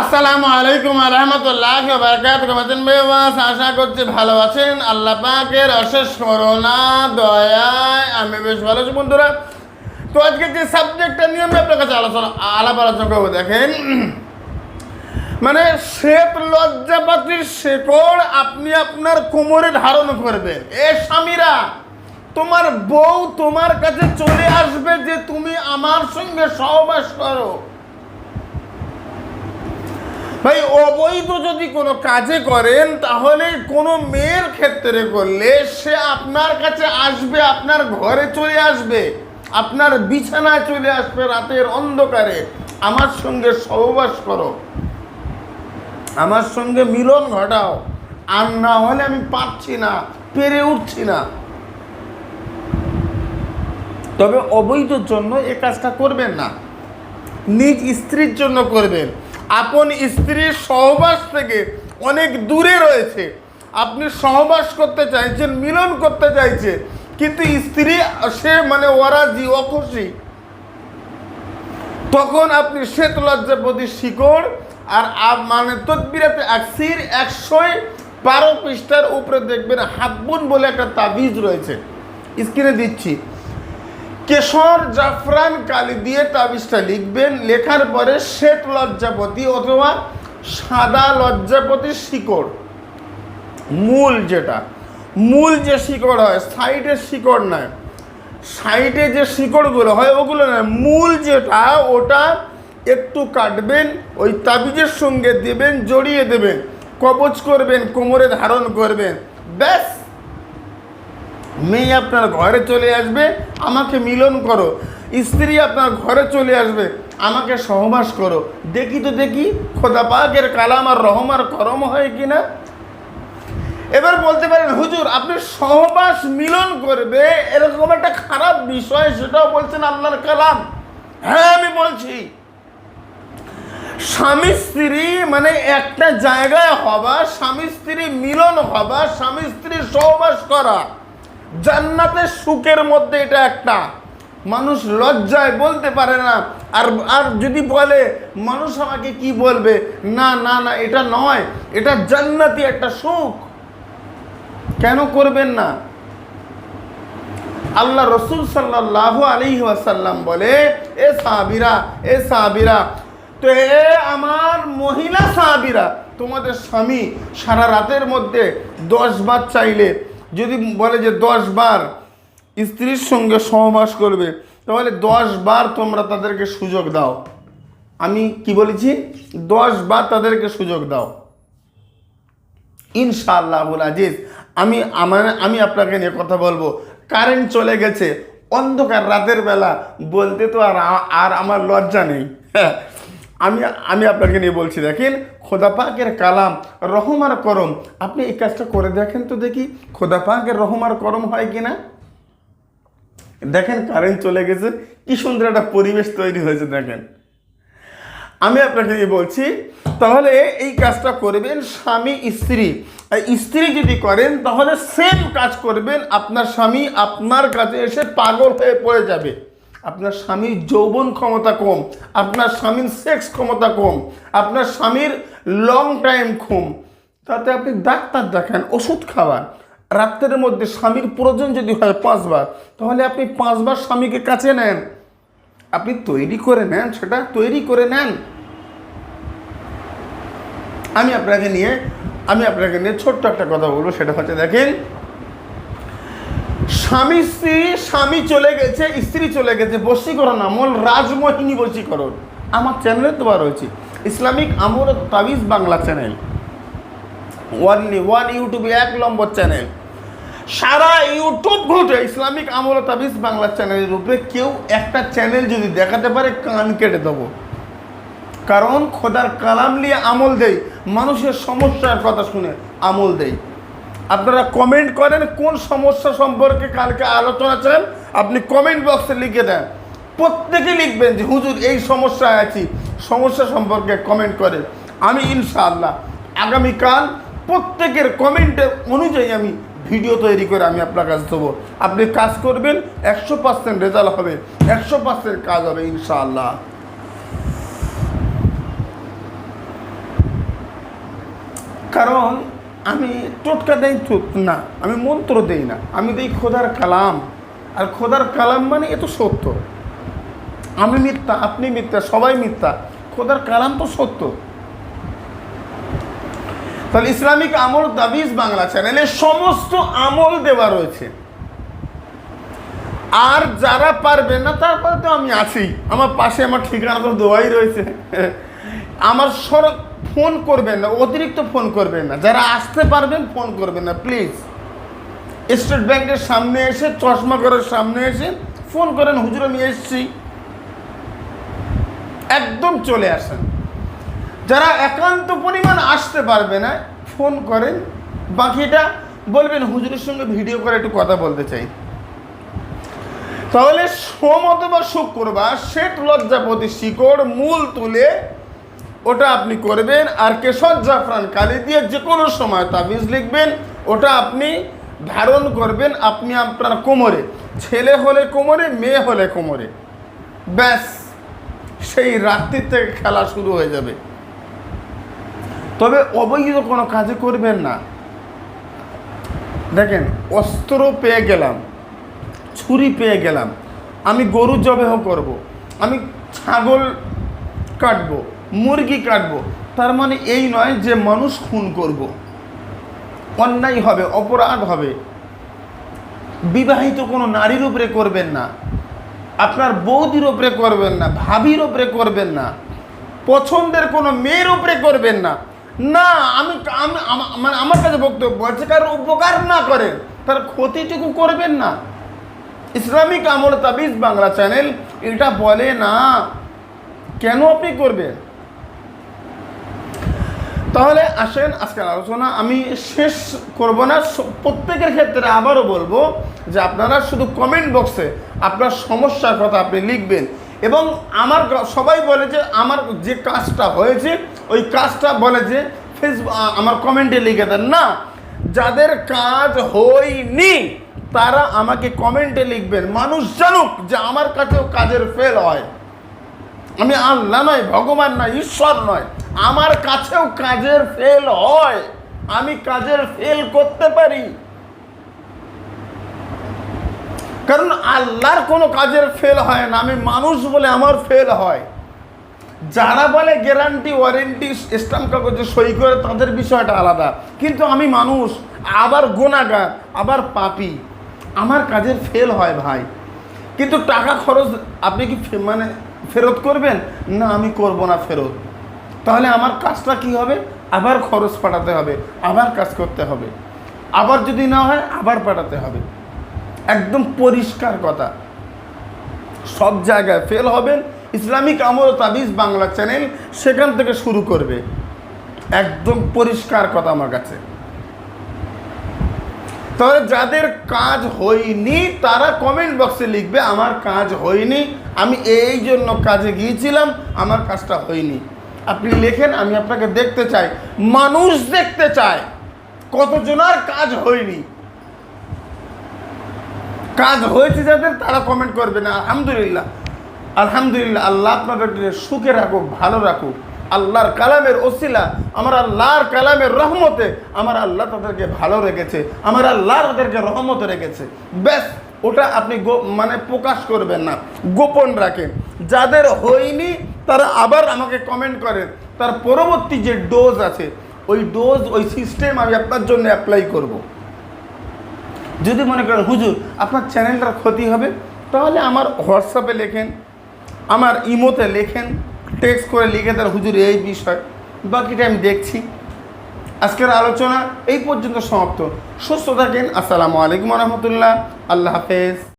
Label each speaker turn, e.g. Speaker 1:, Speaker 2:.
Speaker 1: আসসালামু আলাইকুম রহমতুল্লাহ বারকাত কমাতেন বেবাস আশা করছি ভালো আছেন। আল্লাহ পাকের অশেষ করোনা দয়ায় আমি বেশ ভালো আছি বন্ধুরা। তো আজকে যে সাবজেক্টটা নিয়ে আমি আপনার কাছে আলোচনা আলাপ আলোচনা করব, দেখেন। মানে শ্বেত লজ্জাপাতির শেকড় আপনি আপনার কোমরে ধারণ করবেন। এ স্বামীরা, তোমার বউ তোমার কাছে চলে আসবে যে তুমি আমার সঙ্গে সহবাস করো। ভাই, অবৈধ যদি কোনো কাজে করেন, তাহলে কোনো মেয়ের ক্ষেত্রে করলে সে আপনার কাছে আসবে, আপনার ঘরে চলে আসবে, আপনার বিছানায় চলে আসবে রাতের অন্ধকারে। আমার সঙ্গে সহবাস করো। আমার সঙ্গে মিলন ঘটাও। আর না হলে আমি পাচ্ছি না, পেরে উঠছি না। তবে অবৈধর জন্য এ কাজটা করবেন না। নিজ স্ত্রীর জন্য করবেন। আপন স্ত্রীর সহবাস থেকে অনেক দূরে রয়েছে। আপনি সহবাস করতে চাইছেন, মিলন করতে চাইছে কিন্তু স্ত্রী সে মানে ওরাজি অখুশি। তখন আপনি শ্বেত লজ্জাপতি শিকড় আর মানে তদবিরাতে আকসির একশোয় বারো পৃষ্ঠার উপরে দেখবেন হাব্বুন বলে একটা তাবিজ রয়েছে। স্ক্রিনে দিচ্ছি। কেশর জাফরান কালি দিয়ে তাবিজটা লিখবেন। লেখার পরে শ্বেত লজ্জাপতি অথবা সাদা লজ্জাপতি শিকড়। মূল যেটা। মূল যে শিকড় হয় সাইডের শিকড় নয় সাইডে যে শিকড়গুলো হয়, ওগুলো নয় মূল যেটা, ওটা একটু কাটবেন, ওই তাবিজের সঙ্গে দেবেন, জড়িয়ে দেবেন। কবচ করবেন, কোমরে ধারণ করবেন। ব্যাস। মেয়ে আপনার ঘরে চলে আসবে, আমাকে মিলন করো। স্ত্রী আপনার ঘরে চলে আসবে, আমাকে সহবাস করো। দেখি তো দেখি, খোদা পাকের কালাম আর রহম আর করম হয় কি না এবার বলতে পারেন, হুজুর, আপনি সহবাস মিলন করবে, এরকম একটা খারাপ বিষয়, সেটাও বলছেন আল্লাহর কালাম। হ্যাঁ আমি বলছি। স্বামী স্ত্রী মানে একটা জায়গায় হবা, স্বামী স্ত্রী মিলন হবা, স্বামী স্ত্রী সহবাস করা। জান্নাতের সুখের মধ্যে এটা একটা। মানুষ লজ্জায় বলতে পারে না। আর আর যদি বলে, মানুষ আমাকে কি বলবে? না না না, এটা নয়। এটা জান্নাতি একটা সুখ। কেন করবেন না? আল্লাহ রসুল সাল্লাহ আলী ওয়াসাল্লাম বলে, এ সাহাবিরা এ সাহাবিরা, তো এ আমার মহিলা সাহাবিরা, তোমাদের স্বামী সারা রাতের মধ্যে দশ বার চাইলে যদি বলে যে দশ বার স্ত্রীর সঙ্গে সহবাস করবে তাহলে দশ বার তোমরা তাদেরকে সুযোগ দাও। আমি কি বলেছি? দশ বার তাদেরকে সুযোগ দাও। ইনশাআল্লাহুল আজিজ। আমি আমার আমি আপনাকে নিয়ে কথা বলব। কারেন্ট চলে গেছে। অন্ধকার রাতের বেলা বলতে তো আর আর আমার লজ্জা নেই। হ্যাঁ, আমি আমি আপনাকে নিয়ে বলছি, দেখেন, খোদা পাকের কালাম, রহম আর করম, আপনি এই কাজটা করে দেখেন তো দেখি, খোদা পাকের রহম আর করম হয় কি না দেখেন কারেন্ট চলে গেছে, কি সুন্দর একটা পরিবেশ তৈরি হয়েছে, দেখেন। আমি আপনাকে এই বলছি, তাহলে এই কাজটা করবেন স্বামী, স্ত্রী। স্ত্রী যদি করেন, তাহলে সেম কাজ করবেন আপনার স্বামী, আপনার কাছে এসে পাগল হয়ে পড়ে যাবে। আপনার স্বামীর যৌবন ক্ষমতা কম, আপনার স্বামীর সেক্স ক্ষমতা কম, আপনার স্বামীর লং টাইম কম তাতে আপনি ডাক্তার দেখান, ওষুধ খাওয়ান। রাত্রের মধ্যে স্বামীর প্রয়োজন যদি হয় পাঁচবার, তাহলে আপনি পাঁচবার স্বামীকে কাছে নেন। আপনি তৈরি করে নেন, সেটা তৈরি করে নেন। আমি আপনাকে নিয়ে, আমি আপনাকে নিয়ে ছোট্ট একটা কথা বলব, সেটা হচ্ছে দেখেন স্বামী স্ত্রী, স্বামী চলে গেছে, স্ত্রী চলে গেছে, বশীকরণ আমল, রাজমোহিনী বশীকরণ। আমার চ্যানেলে তো বার রয়েছে। ইসলামিক আমল তাবিজ বাংলা চ্যানেল ওয়ান ওয়ান ইউটিউবে এক নম্বর চ্যানেল সারা ইউটিউব ঘটে ইসলামিক আমল তাবিজ বাংলা চ্যানেলের উপরে কেউ একটা চ্যানেল যদি দেখাতে পারে, কান কেটে দেবো। কারণ খোদার কালাম নিয়ে আমল দেয় মানুষের সমস্যার কথা শুনে আমল দেই। আপনারা কমেন্ট করেন কোন সমস্যা সম্পর্কে কালকে আলোচনা চান আপনি কমেন্ট বক্সে লিখে দেন। প্রত্যেকে লিখবেন যে, হুজুর, এই সমস্যায় আছি। সমস্যা সম্পর্কে কমেন্ট করেন আমি ইনশাআল্লাহ আগামীকাল প্রত্যেকের কমেন্টের অনুযায়ী আমি ভিডিও তৈরি করে আমি আপনার কাছে দেবো। আপনি কাজ করবেন, একশো পার্সেন্ট রেজাল্ট হবে, একশো পার্সেন্ট কাজ হবে ইনশাআল্লাহ। কারণ আমি টোটকা দেই না, আমি মন্ত্র দেই না, আমি দেই খোদার কালাম। আর খোদার কালাম মানে এ তো সত্য। আমি মিথ্যা, আপনি মিথ্যা, সবাই মিথ্যা, খোদার কালাম তো সত্য। তাহলে ইসলামিক আমল দাবিজ বাংলা চ্যানেলে সমস্ত আমল দেওয়া রয়েছে। আর যারা পারবে না, তারপরে তো আমি আছি। আমার পাশে আমার ঠিকানা তো দেওয়াই রয়েছে। আমার সর ফোন করবেন না, অতিরিক্ত ফোন করবেন না। যারা আসতে পারবেন, ফোন করবেন না প্লিজ স্টেট ব্যাংকের সামনে এসে, চশমা ঘরের সামনে এসে ফোন করেন, হুজুর, আমি এসছি। একদম চলে আসেন। যারা একান্ত পরিমাণ আসতে পারবে না, ফোন করেন। বাকিটা বলবেন, হুজুরের সঙ্গে ভিডিও করে একটু কথা বলতে চাই। তাহলে সোম অথবা শুক্রবার শ্বেত লজ্জাপতি শিকড়, মূল তুলে ওটা আপনি করবেন আর কেশর জাফরান কালি দিয়ে যে কোনো সময় তাবিজ লিখবেন, ওটা আপনি ধারণ করবেন আপনি আপনার কোমরে। ছেলে হলে কোমরে, মেয়ে হলে কোমরে। ব্যাস, সেই রাত্রি থেকে খেলা শুরু হয়ে যাবে। তবে অবৈধ কোনো কাজে করবেন না। দেখেন, অস্ত্র পেয়ে গেলাম, ছুরি পেয়ে গেলাম, আমি গরু জবেহ করব। আমি ছাগল কাটবো মুরগি কাটবো। তার মানে এই নয় যে মানুষ খুন করব। অন্যায় হবে, অপরাধ হবে। বিবাহিত কোনো নারীর উপরে করবেন না। আপনার বৌদির উপরে করবেন না, ভাবির উপরে করবেন না। পছন্দের কোনো মেয়ের উপরে করবেন না। না, আমি মানে আমার কাছে বক্তব্য আছে, কারণ উপকার না করেন তার ক্ষতিটুকু করবেন না। ইসলামিক আমল তাবিজ বাংলা চ্যানেল, এটা বলে না। কেন আপনি করবেন? তাহলে আসেন আজকের আলোচনা। আমি শেষ করব না প্রত্যেকের ক্ষেত্রে আবারও বলব যে আপনারা শুধু কমেন্ট বক্সে আপনার সমস্যার কথা আপনি লিখবেন এবং আমার সবাই বলে যে আমার যে কাজটা হয়েছে, ওই কাজটা বলে যে ফেসবুক আমার কমেন্টে লিখে দেন। না, যাদের কাজ হয়নি, তারা আমাকে কমেন্টে লিখবেন। মানুষ জানুক যে আমার কাছেও কাজের ফেল হয়। আমি আল্লাহ নয়, ভগবান নয়, ঈশ্বর নয়। আমার কাছেও কাজের ফেল হয়, আমি কাজের ফেল করতে পারি। কারণ আল্লাহর কোনো কাজের ফেল হয় না, আমি মানুষ বলে আমার ফেল হয়। যারা বলে গ্যারান্টি ওয়ারেন্টি স্টাম্প কাগজে সই করে, তাদের বিষয়টা আলাদা। কিন্তু আমি মানুষ, আবার গোনাগার আবার পাপি। আমার কাজের ফেল হয় ভাই। কিন্তু টাকা খরচ, আপনি কি মানে ফেরত করবেন? না, আমি করব না ফেরত। তাহলে আমার কাজটা কি হবে? আবার খরচ পাঠাতে হবে, আবার কাজ করতে হবে। আবার যদি না হয়, আবার পাঠাতে হবে। একদম পরিষ্কার কথা। সব জায়গায় ফেল হবেন। ইসলামিক আমল তাবিজ বাংলা চ্যানেল সেখান থেকে শুরু করবে। একদম পরিষ্কার কথা আমার কাছে। তবে যাদের কাজ হয়নি, তারা কমেন্ট বক্সে লিখবে, আমার কাজ হয়নি, আমি এই জন্য কাজে গিয়েছিলাম, আমার কাজটা হয়নি। আপনি লেখেন, আমি আপনাকে দেখতে চাই। মানুষ দেখতে চায়। কতজনার কাজ হয়নি। কাজ হয়েছে যাদের, তারা কমেন্ট করবে না। আলহামদুলিল্লাহ। আলহামদুলিল্লাহ, আল্লাহ আপনাদেরকে সুখে রাখুক, ভালো রাখুক। আল্লাহর কালামের ওসিলা, আমার আল্লাহর কালামের রহমতে আমার আল্লাহ তাদেরকে ভালো রেখেছে। আমার আল্লাহ তাদেরকে রহমতে রেখেছে। ব্যাস, ওটা আপনি মানে প্রকাশ করবেন না। গোপন রাখেন। যাদের হয়নি তারা আবার আমাকে কমেন্ট করেন, তার পরবর্তী যে ডোজ আছে, ওই ডোজ ওই সিস্টেম আমি আপনার জন্য অ্যাপ্লাই করব। যদি মনে করেন, হুজুর, আপনার চ্যানেলটার ক্ষতি হবে, তাহলে আমার হোয়াটসঅ্যাপে লেখেন, আমার ইমোতে লেখেন টেক্সট করে লিখে দেন, হুজুর, এই বিষয়, বাকিটা আমি দেখছি। আজকের আলোচনা এই পর্যন্ত সমাপ্ত। সুস্থ থাকেন, আসসালামু আলাইকুম রহমতুল্লাহ। আল্লাহ হাফেজ।